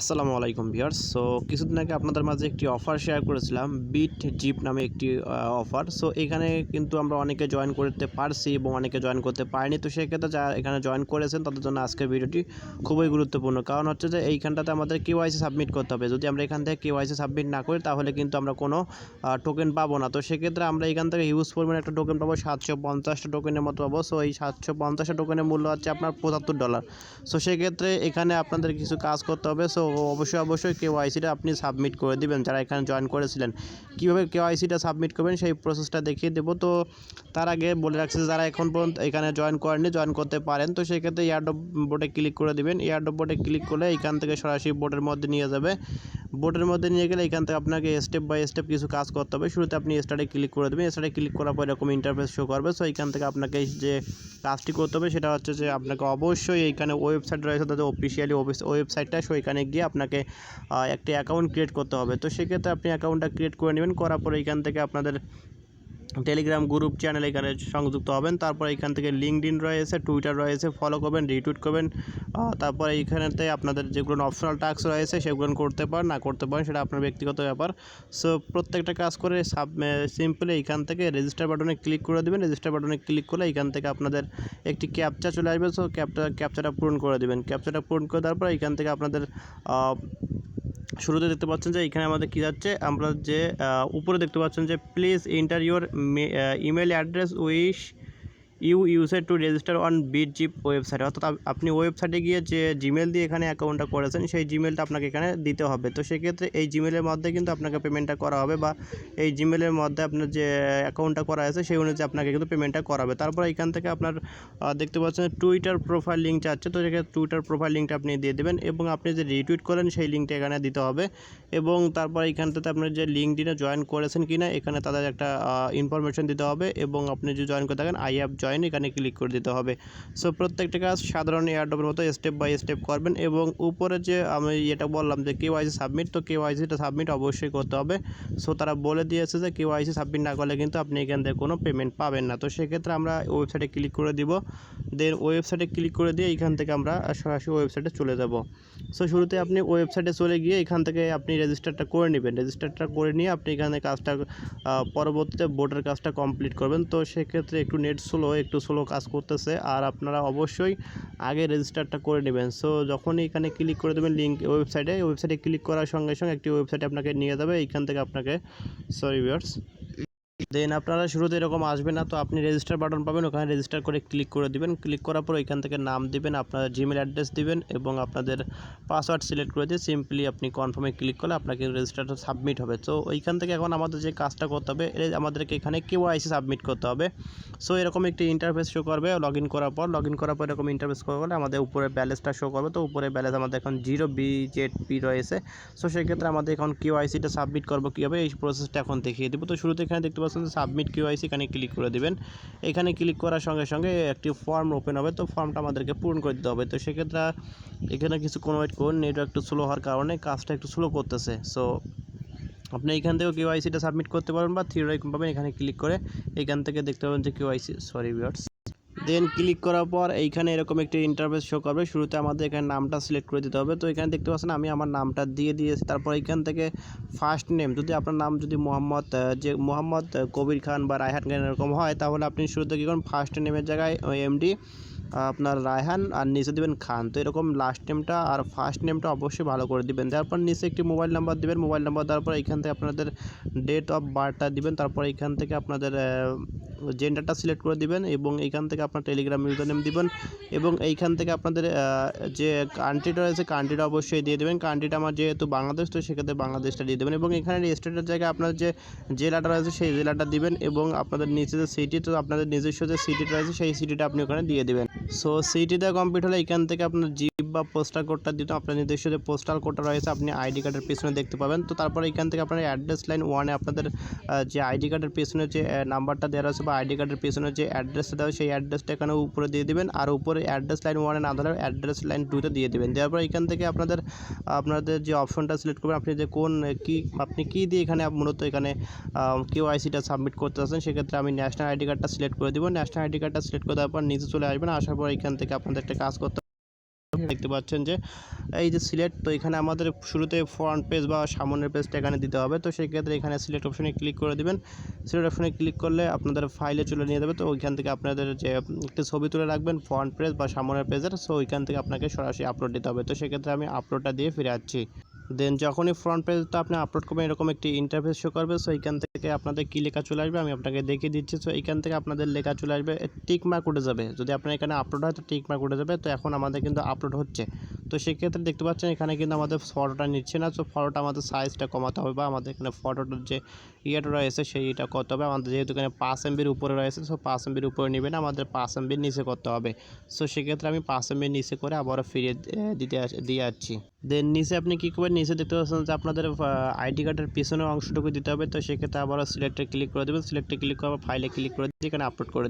আসসালামু আলাইকুম viewers. So, কিছুদিন আগে আপনাদের মাঝে একটি অফার শেয়ার করেছিলাম বিট জিপ নামে একটি অফার। সো, এখানে কিন্তু আমরা অনেকে জয়েন করতে পারছি এবং অনেকে জয়েন করতে পারিনি। তো সেক্ষেত্রে যারা এখানে জয়েন করেছেন, তাদের জন্য আজকের ভিডিওটি খুবই গুরুত্বপূর্ণ। কারণ হচ্ছে যে, এইখানটাতে আমাদের কেওয়াইসি সাবমিট করতে হবে। যদি আমরা এখান থেকে কেওয়াইসি সাবমিট না করি, তাহলে কিন্তু আমরা কোনো টোকেন পাবো না। তো সেক্ষেত্রে আমরা এখান থেকে হিউজ পরিমাণে একটা টোকেন পাবো, সাতশো পঞ্চাশটা টোকেনের মতো পাবো। সো, এই সাতশো পঞ্চাশটা টোকেনের মূল্য হচ্ছে আপনার পঁচাত্তর ডলার সো, সেক্ষেত্রে এখানে আপনাদের কিছু কাজ করতে হবে। সো অবশ্যই অবশ্যই কেওয়াইসিটা আপনি সাবমিট করে দিবেন, যারা এখানে জয়েন করেছিলেন। কীভাবে কেওয়াইসিটা সাবমিট করবেন সেই প্রসেসটা দেখিয়ে দেবো। তো তার আগে বলে রাখছি, যারা এখন পর্যন্ত এখানে জয়েন করেননি জয়েন করতে পারেন। তো সেক্ষেত্রে এয়ারডপ বোর্ডে ক্লিক করে দিবেন। এয়ারডপ বোর্ডে ক্লিক করলে এখান থেকে সরাসরি বোর্ডের মধ্যে নিয়ে যাবে। বোর্ডের মধ্যে নিয়ে গেলে এখান থেকে আপনাকে স্টেপ বাই স্টেপ কিছু কাজ করতে হবে। শুরুতে আপনি স্টার্টে ক্লিক করে দেবেন। স্টার্টে ক্লিক করার পর এরকম ইন্টারফেস শো করবে। সো এখান থেকে আপনাকে যে কাজটি করতে হবে, সেটা হচ্ছে যে আপনাকে অবশ্যই এইখানে ওয়েবসাইট রয়েছে তাদের অফিসিয়ালি ওয়েবসাইটটা সেইখানে গিয়ে আপনাকে একটি অ্যাকাউন্ট ক্রিয়েট করতে হবে। তো সেক্ষেত্রে আপনি অ্যাকাউন্টটা ক্রিয়েট করে নেবেন, করার পরে এইখান থেকে আপনাদের টেলিগ্রাম গ্রুপ চ্যানেল এখানে সংযুক্ত হবেন, তারপর এখান থেকে লিঙ্কড ইন রয়েছে, টুইটার রয়েছে, ফলো করবেন, রিটুইট করবেন তারপর এইখানেতে আপনাদের যেগুলো অপশনাল টাস্ক রয়েছে সেগুলো করতে পারেন, না করতে পারেন সেটা আপনার ব্যক্তিগত ব্যাপার। সো প্রত্যেকটা কাজ করে সাব সিম্পলি এইখান থেকে রেজিস্টার বাটনে ক্লিক করে দেবেন রেজিস্টার বাটনে ক্লিক করলে এখান থেকে আপনাদের একটি ক্যাপচা চলে আসবে। সো ক্যাপটা ক্যাপচাটা পূরণ করে দেবেন। ক্যাপচাটা পূরণ করে দেওয়ার পর এখান থেকে আপনাদের শুরুতে দেখতে পাচ্ছেন যে এখানে আমাদের কি যাচ্ছে? আমরা যে উপরে দেখতে পাচ্ছেন যে please enter your email address which you use to register on Bit Zip website. অর্থাৎ আপ- আপনি ওয়েবসাইটে গিয়ে যে জিমেল দিয়ে এখানে অ্যাকাউন্টটা করেছেন, সেই জিমেলটা আপনাকে এখানে দিতে হবে। তো সেক্ষেত্রে এই জিমেলের মধ্যে কিন্তু আপনাকে পেমেন্টটা করা হবে বা এই জিমেলের মধ্যে আপনার যে অ্যাকাউন্টটা করা আছে, সেই অনুযায়ী আপনাকে কিন্তু পেমেন্টটা করা হবে। তারপর এখান থেকে আপনার দেখতে পাচ্ছেন টুইটার প্রোফাইল লিঙ্ক চাচ্ছে তো সেক্ষেত্রে টুইটার প্রোফাইল লিঙ্কটা আপনি দিয়ে দেবেন এবং আপনি যে রিটুইট করেন, সেই লিঙ্কটা এখানে দিতে হবে। এবং তারপর এইখানটাতে আপনার যে লিঙ্ক লিঙ্কডিনে জয়েন করেছেন কিনা, এখানে তাদের একটা ইনফরমেশন দিতে হবে এবং আপনি যদি জয়েন করে থাকেন আই অ্যাপ জয়েন এখানে ক্লিক করে দিতে হবে। সো প্রত্যেকটা কাজ সাধারণ এয়ারডপের মতো স্টেপ বাই স্টেপ করবেন এবং উপরে যে আমি এটা বললাম যে কেওয়াইসি সাবমিট তো কেওয়াইসিটা সাবমিট অবশ্যই করতে হবে। সো তারা বলে দিয়েছে যে কেওয়াইসি সাবমিট না করলে কিন্তু আপনি এখান থেকে কোনো পেমেন্ট পাবেন না। তো সেক্ষেত্রে আমরা ওয়েবসাইটে ক্লিক করে দিব। দেন ওয়েবসাইটে ক্লিক করে দিয়ে এখান থেকে আমরা সরাসরি ওয়েবসাইটে চলে যাব। সো শুরুতে আপনি ওয়েবসাইটে চলে গিয়ে এখান থেকে আপনি রেজিস্টারটা করে নেবেন। রেজিস্টারটা করে নিয়ে আপনি এখানে কাজটা পরবর্তীতে বোর্ডের কাজটা কমপ্লিট করবেন। তো সেক্ষেত্রে একটু নেট স্লো একটু স্লো কাজ করতেছে, আর আপনারা অবশ্যই আগে রেজিস্টারটা করে নেবেন। সো যখন এখানে ক্লিক করে দেবেন লিঙ্ক ওয়েবসাইটে ওয়েবসাইটে ক্লিক করার সঙ্গে সঙ্গে একটি ওয়েবসাইটে আপনাকে নিয়ে যাবে, এইখান থেকে আপনাকে সরি ভিউয়ার্স দেন আপনারা শুরুতে এরকম আসবে না, তো আপনি রেজিস্টার বাটন পাবেন, ওখানে রেজিস্টার করে ক্লিক করে দিবেন। ক্লিক করার পর এখান থেকে নাম দিবেন, আপনার জিমেল অ্যাড্রেস দিবেন এবং আপনাদের পাসওয়ার্ড সিলেক্ট করে দিয়ে সিম্পলি আপনি কনফার্মে ক্লিক করলে আপনাকে রেজিস্টারটা সাবমিট হবে। তো ওইখান থেকে এখন আমাদের যে কাজটা করতে হবে আমাদেরকে এখানে কেওয়াইসি সাবমিট করতে হবে। সো এরকম একটি ইন্টারফেস শো করবে লগ ইন করার পর লগ ইন করার পর এরকম ইন্টারফেস করলে আমাদের উপরে ব্যালেন্সটা শো করবে। তো উপরে ব্যালেন্স আমাদের এখন জিরো বি জেড পি রয়েছে। সো সেক্ষেত্রে আমাদের এখন কিউআইসিটা সাবমিট করব কীভাবে? এই প্রসেসটা এখন দেখিয়ে দেবো। তো শুরুতে এখানে দেখতে যে সাবমিট কিউআইসি এখানে ক্লিক করে দেবেন। এখানে ক্লিক করার সঙ্গে সঙ্গে একটি ফর্ম ওপেন হবে, তো ফর্মটা আমাদেরকে পূরণ করে দিতে হবে। তো সেক্ষেত্রে এখানে কিছু কোনো ওয়েট করুন, নেটওয়ার্ক একটু স্লো হওয়ার কারণে কাজটা একটু স্লো করতেছে। সো আপনি এখান থেকেও কেওয়াইসিটা সাবমিট করতে পারেন বা থ্রি পাবেন, এখানে ক্লিক করে এখান থেকে দেখতে পাবেন যে KYC sorry viewers then click করার পর এইখানে এরকম একটি ইন্টারফেস শো করবে। শুরুতে আমাদের এখানে নামটা সিলেক্ট করে দিতে হবে। তো এখানে দেখতে পাচ্ছেন আমি আমার নামটা দিয়ে দিয়েছি। তারপর এখান থেকে ফার্স্ট নেম যদি আপনার নাম যদি মোহাম্মদ যে মোহাম্মদ কবির খান বা রায়হান খান এরকম হয়, তাহলে আপনি শুরুতে কী করুন ফার্স্ট নেমের জায়গায় এমডি আপনার রায়হান আর নিচে দিবেন খান। তো এরকম লাস্ট নেমটা আর ফার্স্ট নেমটা অবশ্যই ভালো করে দিবেন। তারপর নিচে একটি মোবাইল নাম্বার দিবেন। মোবাইল নাম্বার দেওয়ার পর এখান থেকে আপনাদের ডেট অফ বার্থটা দিবেন। তারপর এখান থেকে আপনাদের জেন্ডারটা সিলেক্ট করে দিবেন এবং এইখান থেকে আপনার টেলিগ্রাম ইউজার নেম দিবেন এবং এইখান থেকে আপনাদের যে কান্ট্রিটা রয়েছে কান্ট্রিটা অবশ্যই দিয়ে দেবেন। কান্ট্রিটা আমার যেহেতু বাংলাদেশ, তো সেক্ষেত্রে বাংলাদেশটা দিয়ে দেবেন এবং এখানে স্টেটের জায়গায় আপনার যে জেলাটা রয়েছে সেই জেলাটা দিবেন এবং আপনাদের নিচে যে সিটি তো আপনাদের নিজস্ব যে সিটিটা রয়েছে সেই সিটিটা আপনি ওখানে দিয়ে দেবেন। সো সিটিটা কমপ্লিট হলে এখান থেকে আপনার জিপ বা পোস্টাল কোডটা দিতে আপনার নিজস্ব যে পোস্টাল কোডটা রয়েছে, আপনি আইডি কার্ডের পিছনে দেখতে পাবেন। তো তারপরে এখান থেকে আপনার অ্যাড্রেস লাইন ওয়ানে আপনাদের যে আইডি কার্ডের পেছনে যে নাম্বারটা দেওয়া আছে বা আইডি কার্ডের পেছনে যে অ্যাড্রেসটা দেওয়া সেই অ্যাড্রেসটা এখানে উপরে দিয়ে দিবেন। আর উপরে অ্যাড্রেস লাইন ওয়ানে না ধরে অ্যাড্রেস লাইন টুতে দিয়ে দেবেন। দেওয়ার পর এখান থেকে আপনাদের আপনাদের যে অপশনটা সিলেক্ট করবেন, আপনি যে কোন, কি, আপনি কি দিয়ে এখানে মূলত এখানে কেউ আইসিটা সাবমিট করতে আছেন সেক্ষেত্রে আমি ন্যাশনাল আইডি কার্ডটা সিলেক্ট করে দিব। ন্যাশনাল আইডি কার্ডটা সিলেক্ট করে দেওয়ার পর নিচে চলে আসবেন। আসার পর এখান থেকে আপনাদের একটা কাজ করতে দেখতে পাচ্ছেন যে, এই যে সিলেক্ট তো এখানে আমাদের শুরুতে ফ্রন্ট পেজ বা সামনের পেজটা এখানে দিতে হবে। তো সেই ক্ষেত্রে এখানে সিলেক্ট অপশনে ক্লিক করে দিবেন। সিলেক্ট অপশনে ক্লিক করলে আপনাদের ফাইলে চলে নিয়ে যাবে। তো ওইখান থেকে আপনাদের যে, একটি ছবি তুলে রাখবেন ফ্রন্ট পেজ বা সামনের পেজের সো ওইখান থেকে আপনাকে সরাসরি আপলোড দিতে হবে। তো সেক্ষেত্রে আমি আপলোডটা দিয়ে ফিরে আসছি। দেন যখনই ফ্রন্ট পেজটা আপনি আপলোড করবেন, এরকম একটি ইন্টারফেস শো করবে। সো এইখান থেকে আপনাদের কী লেখা চলে আসবে, আমি আপনাকে দেখিয়ে দিচ্ছি। সো এইখান থেকে আপনাদের লেখা চলে আসবে টিক মার্ক উঠে যাবে। যদি আপনার এখানে আপলোড হয়, তো টিক মার্ক উঠে যাবে। তো এখন আমাদের কিন্তু আপলোড হচ্ছে। তো সেক্ষেত্রে দেখতে পাচ্ছেন এখানে কিন্তু আমাদের ফটোটা নিচ্ছে না। তো ফটোটা আমাদের সাইজটা কমাতে হবে বা আমাদের এখানে ফটোটার যে ইয়েটা রয়েছে সেইটা করতে হবে। আমাদের যেহেতু এখানে পাঁচ এমবির উপরে রয়েছে সো পাঁচ এমবির উপরে নেবেন, আমাদের পাঁচ এমবির নিচে করতে হবে। সো সেক্ষেত্রে আমি পাঁচ এমবির নিচে করে আবারও ফিরিয়ে দিতে দিয়ে যাচ্ছি। দেন নিচে আপনি কী করবেন? নিচে দেখতে পাচ্ছেন যে আপনাদের আইডি কার্ডের পিছনের অংশটুকু দিতে হবে। তো সেক্ষেত্রে আবারও সিলেক্টে ক্লিক করে দেবেন। সিলেক্টে ক্লিক করে ফাইলে ক্লিক করে দিয়ে এখানে আপলোড করে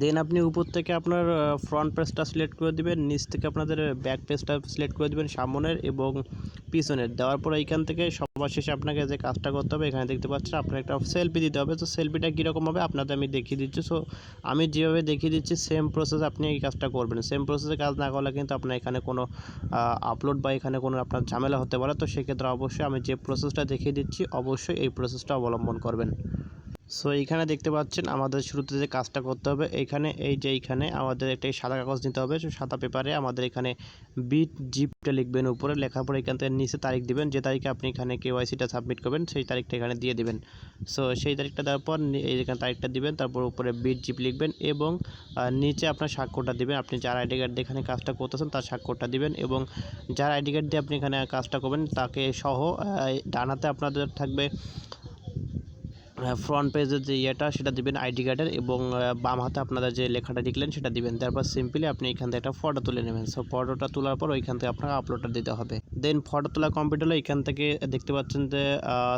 দেন আপনি উপর থেকে আপনার ফ্রন্ট পেজটা সিলেক্ট করে দিবেন, নিচ থেকে আপনাদের ব্যাক পেজটা সিলেক্ট করে দিবেন সামনের এবং পিছনের। দেওয়ার পর এইখান থেকে সবার শেষে আপনাকে যে কাজটা করতে হবে, এখানে দেখতে পাচ্ছেন আপনার একটা সেলফি দিতে হবে। তো সেলফিটা কীরকম হবে? আপনাদের আমি দেখিয়ে দিচ্ছি। সো আমি যেভাবে দেখিয়ে দিচ্ছি সেম প্রসেস আপনি এই কাজটা করবেন। সেম প্রসেসে কাজ না করলে কিন্তু আপনার এখানে কোনো আপলোড বা এখানে কোনো আপনার ঝামেলা হতে পারে। তো সেক্ষেত্রে অবশ্যই আমি যে প্রসেসটা দেখিয়ে দিচ্ছি, অবশ্যই এই প্রসেসটা অবলম্বন করবেন। সো এইখানে দেখতে পাচ্ছেন আমাদের শুরুতে যে কাজটা করতে হবে এইখানে এই যে এইখানে আমাদের একটা সাদা কাগজ নিতে হবে সাদা পেপারে আমাদের এখানে বিট জিপটা লিখবেন উপরে, লেখার পরে এখান থেকে নিচে তারিখ দিবেন, যে তারিখে আপনি এখানে কেওয়াইসিটা সাবমিট করবেন, সেই তারিখটা এখানে দিয়ে দিবেন। সো সেই তারিখটা দেওয়ার পর নি- এই এখানে তারিখটা দিবেন, তারপর উপরে বিট জিপ লিখবেন এবং নিচে আপনার স্বাক্ষরটা দিবেন। আপনি যার আইডি কার্ড দিয়ে এখানে কাজটা করতেছেন, তার স্বাক্ষরটা দিবেন এবং যার আইডি কার্ড দিয়ে আপনি এখানে কাজটা করবেন, তাকে সহ ডানাতে আপনাদের থাকবে ফ্রন্ট পেজের যে ইয়েটা, সেটা দিবেন আইডি কার্ডের এবং বাম হাতে আপনারা যে লেখাটা লিখলেন, সেটা দিবেন। তারপর সিম্পলি আপনি এখান থেকে একটা ফটো তুলে নেবেন। সো ফটোটা তোলার পর ওইখান থেকে আপনাকে আপলোডটা দিতে হবে। দেন ফটো তোলা কমপ্লিট হলে এখান থেকে দেখতে পাচ্ছেন যে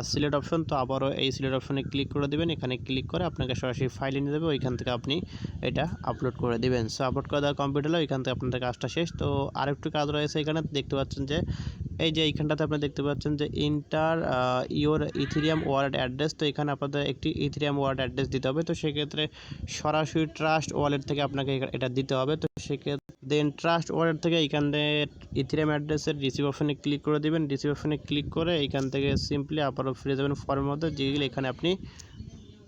সিলেক্ট অপশন তো আবারও এই সিলেক্ট অপশনে ক্লিক করে দেবেন। এখানে ক্লিক করে আপনাকে সরাসরি ফাইলে নিয়ে যাবে ওইখান থেকে আপনি এটা আপলোড করে দিবেন। সো আপলোড করে দেওয়া কমপ্লিট হলে ওইখান থেকে আপনাদের কাজটা শেষ। তো আরেকটু কাজ রয়েছে এখানে। দেখতে পাচ্ছেন যে এই যে এইখানটাতে আপনি দেখতে পাচ্ছেন যে enter your Ethereum wallet address তো এখানে আপনাদের একটি ইথিরিয়াম ওয়ালেট অ্যাড্রেস দিতে হবে। তো সেক্ষেত্রে সরাসরি ট্রাস্ট ওয়ালেট থেকে আপনাকে এটা দিতে হবে। তো সেক্ষেত্রে দেন ট্রাস্ট ওয়ালেট থেকে এইখানে ইথিরিয়াম অ্যাড্রেসের রিসিভ অপশনে ক্লিক করে দেবেন। রিসিভ অপশনে ক্লিক করে এইখান থেকে সিম্পলি আবারও ফিরে যাবেন ফর্মের মধ্যে। যেগুলো এখানে আপনি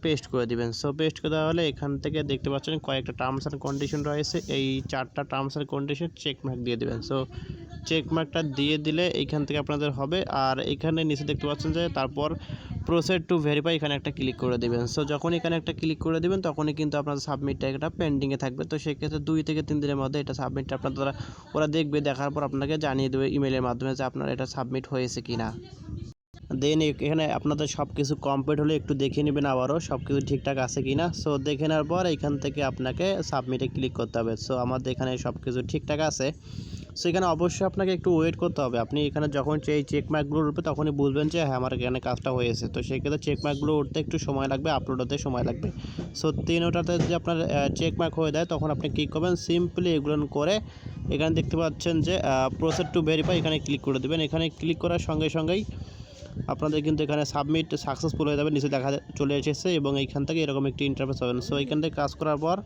পেস্ট করে দিবেন। সো পেস্ট করে দেওয়া হলে এখান থেকে দেখতে পাচ্ছেন কয়েকটা টার্মস অ্যান্ড কন্ডিশন রয়েছে। এই চারটা terms and condition check mark দিয়ে দিবেন। সো চেক মার্কটা দিয়ে দিলে এইখান থেকে আপনাদের হবে। আর এখানে নিচে দেখতে পাচ্ছেন যে তারপর প্রসেড টু ভেরিফাই এখানে একটা ক্লিক করে দেবেন। সো যখন এখানে একটা ক্লিক করে দেবেন, তখনই কিন্তু আপনাদের সাবমিটটা একটা পেন্ডিংয়ে থাকবে। তো সেক্ষেত্রে দুই থেকে তিন দিনের মধ্যে এটা সাবমিটটা আপনারা ওরা দেখবে, দেখার পর আপনাকে জানিয়ে দেবে ইমেলের মাধ্যমে যে আপনার এটা সাবমিট হয়েছে কি না দেন এখানে আপনাদের সব কিছু কমপ্লিট হলে একটু দেখে নেবেন আবারও সব কিছু ঠিকঠাক আছে কি না সো দেখে নেওয়ার পর এখান থেকে আপনাকে সাবমিটে ক্লিক করতে হবে। সো আমাদের এখানে সব কিছু ঠিকঠাক আছে। সো এখানে অবশ্যই আপনাকে একটু ওয়েট করতে হবে। আপনি এখানে যখন এই চেক মার্কগুলো উঠবে তখনই বুঝবেন যে হ্যাঁ আমার এখানে কাজটা হয়েছে তো সেক্ষেত্রে চেক মার্কগুলো উঠতে একটু সময় লাগবে আপলোড হতে সময় লাগবে। সো তিন ওটাতে যদি আপনার চেক মার্ক হয়ে দেয় তখন আপনি কী করবেন। সিম্পলি এগুলো করে এখানে দেখতে পাচ্ছেন যে প্রসেড টু ভেরিফাই এখানে ক্লিক করে দেবেন। এখানে ক্লিক করার সঙ্গে সঙ্গেই আপনাদের কিন্তু এখানে সাবমিট সাকসেসফুল হয়ে যাবে, নিচে দেখা চলে এসেছে এবং এইখান থেকে এরকম একটি ইন্টারফেস হবে সো এইখান থেকে কাজ করার পর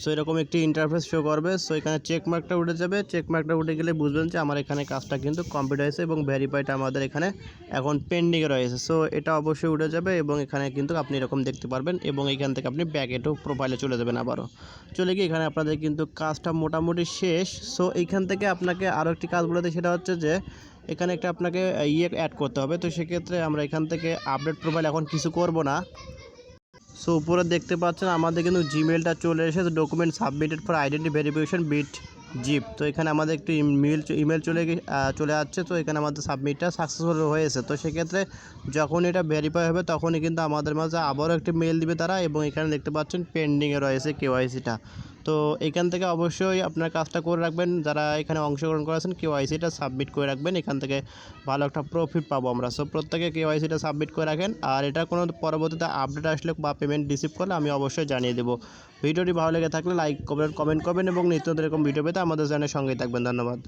সো এরকম একটি ইন্টারফেস শো করবে। সো এখানে চেক মার্কটা উঠে যাবে। চেক মার্কটা উঠে গেলে বুঝবেন যে আমার এখানে কাজটা কিন্তু কমপ্লিট হয়েছে এবং ভেরিফাইটা আমাদের এখানে এখন পেন্ডিংয়ে রয়েছে। সো এটা অবশ্যই উঠে যাবে এবং এখানে কিন্তু আপনি এরকম দেখতে পারবেন এবং এখান থেকে আপনি ব্যাকেটও প্রোফাইলে চলে যাবেন আবারও। চলে গিয়ে এখানে আপনাদের কিন্তু কাজটা মোটামুটি শেষ। সো এইখান থেকে আপনাকে আরও একটি কাজ বলে দিই সেটা হচ্ছে যে এখানে একটা আপনাকে ইয়ে অ্যাড করতে হবে। তো সেক্ষেত্রে আমরা এখান থেকে আপডেট প্রোফাইল এখন কিছু করব না। সো উপরে দেখতে পাচ্ছেন আমাদের কিন্তু জিমেলটা চলে এসেছে document submitted for identity verification Bit Zip তো এখানে আমাদের একটু ইমেল ইমেল চলে চলে যাচ্ছে তো এখানে আমাদের সাবমিটটা সাকসেসফুল হয়েছে। তো সেক্ষেত্রে যখন এটা ভেরিফাই হবে, তখনই কিন্তু আমাদের মাঝে আবারও একটি মেল দিবে তারা এবং এখানে দেখতে পাচ্ছেন পেন্ডিংয়ে রয়েছে কেওয়াইসিটা তো এখান থেকে অবশ্যই আপনার কাজটা করে রাখবেন। যারা এখানে অংশগ্রহণ করেছেন, কেওয়াইসিটা সাবমিট করে রাখবেন। এখান থেকে ভালো একটা প্রফিট পাবো আমরা। সো প্রত্যেকে কেওয়াইসিটা সাবমিট করে রাখেন। আর এটা কোনো পরবর্তীতে আপডেট আসলে বা পেমেন্ট রিসিভ করলে আমি অবশ্যই জানিয়ে দেবো। ভিডিওটি ভালো লেগে থাকলে লাইক করবেন কমেন্ট করবেন এবং নিত্য এরকম ভিডিও পেতে আমাদের চ্যানেলের সঙ্গেই থাকবেন। ধন্যবাদ।